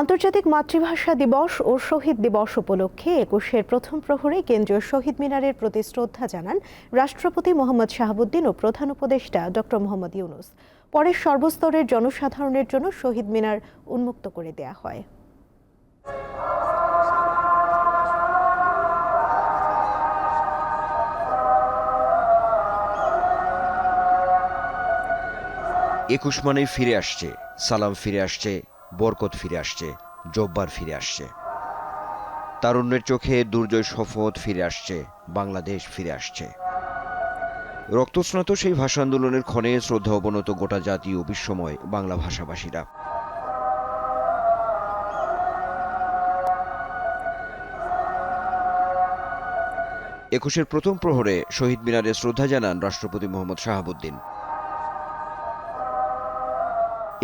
আন্তর্জাতিক মাতৃভাষা দিবস ও শহীদ দিবস উপলক্ষে একুশের প্রথম প্রহরে কেন্দ্রীয় শহীদ মিনারের প্রতি শ্রদ্ধা জানান রাষ্ট্রপতি মোহাম্মদ শাহাবুদ্দিন ও প্রধান উপদেষ্টা ডক্টর মোহাম্মদ ইউনুস। পরে সর্বস্তরের জনসাধারণের জন্য শহীদ মিনার উন্মুক্ত করে দেয়া হয়। একুশ মানেই ফিরে আসছে, সালাম ফিরে আসছে বরকত ফিরে আসছে, জব্বার ফিরে আসছে। তারুণ্যের চোখে দুর্জয় শপথ ফিরে আসছে, বাংলাদেশ ফিরে আসছে। রক্তস্নাত সেই ভাষা আন্দোলনের ক্ষণে শ্রদ্ধা অবনত গোটা জাতি ও বিশ্বময় বাংলা ভাষাভাষীরা। একুশের প্রথম প্রহরে শহীদ মিনারে শ্রদ্ধা জানান রাষ্ট্রপতি মোহাম্মদ শাহাবুদ্দিন।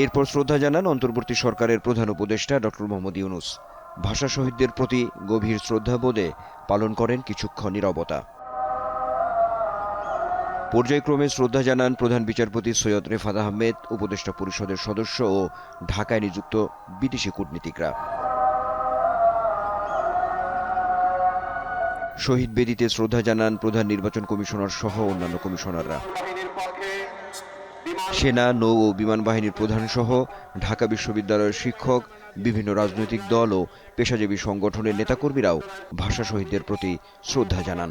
এরপর শ্রদ্ধা জানান অন্তর্বর্তী সরকারের প্রধান উপদেষ্টা ডক্টর মোহাম্মদ ইউনুস। ভাষা শহীদদের প্রতি গভীর শ্রদ্ধাবোধে পালন করেন কিছুক্ষণ নিরবতা। পর্যায়ক্রমে শ্রদ্ধা জানান প্রধান বিচারপতি সৈয়দ রেফাত আহমেদ, উপদেষ্টা পরিষদের সদস্য ও ঢাকায় নিযুক্ত বিদেশি কূটনীতিকরা। শহীদ বেদিতে শ্রদ্ধা জানান প্রধান নির্বাচন কমিশনার সহ অন্যান্য কমিশনাররা। সেনা, নৌ ও বিমান বাহিনীর প্রধান সহ ঢাকা বিশ্ববিদ্যালয়ের শিক্ষক, বিভিন্ন রাজনৈতিক দল ও পেশাজীবী সংগঠনের নেতাকর্মীরাও ভাষা শহীদদের প্রতি শ্রদ্ধা জানান।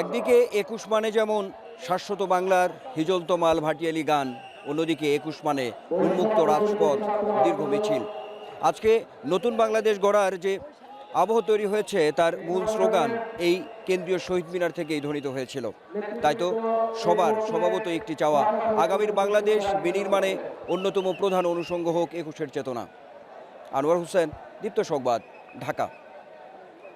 একদিকে একুশ মানে যেমন শাশ্বত বাংলার হিজলতো মাল ভাটিয়ালি গান, অন্যদিকে একুশ মানে উন্মুক্ত রাজপথ দীর্ঘ মিছিল। আজকে নতুন বাংলাদেশ গড়ার যে আবহ তৈরি হয়েছে তার মূল স্লোগান, এই কেন্দ্রীয় শহীদ মিনার থেকেই ধ্বনিত হয়েছিল। তাই তো সবার স্বভাবত একটি চাওয়া, আগামীর বাংলাদেশ বিনির্মাণে অন্যতম প্রধান অনুষঙ্গ হোক একুশের চেতনা। আনোয়ার হোসেন, দীপ্ত সংবাদ, ঢাকা।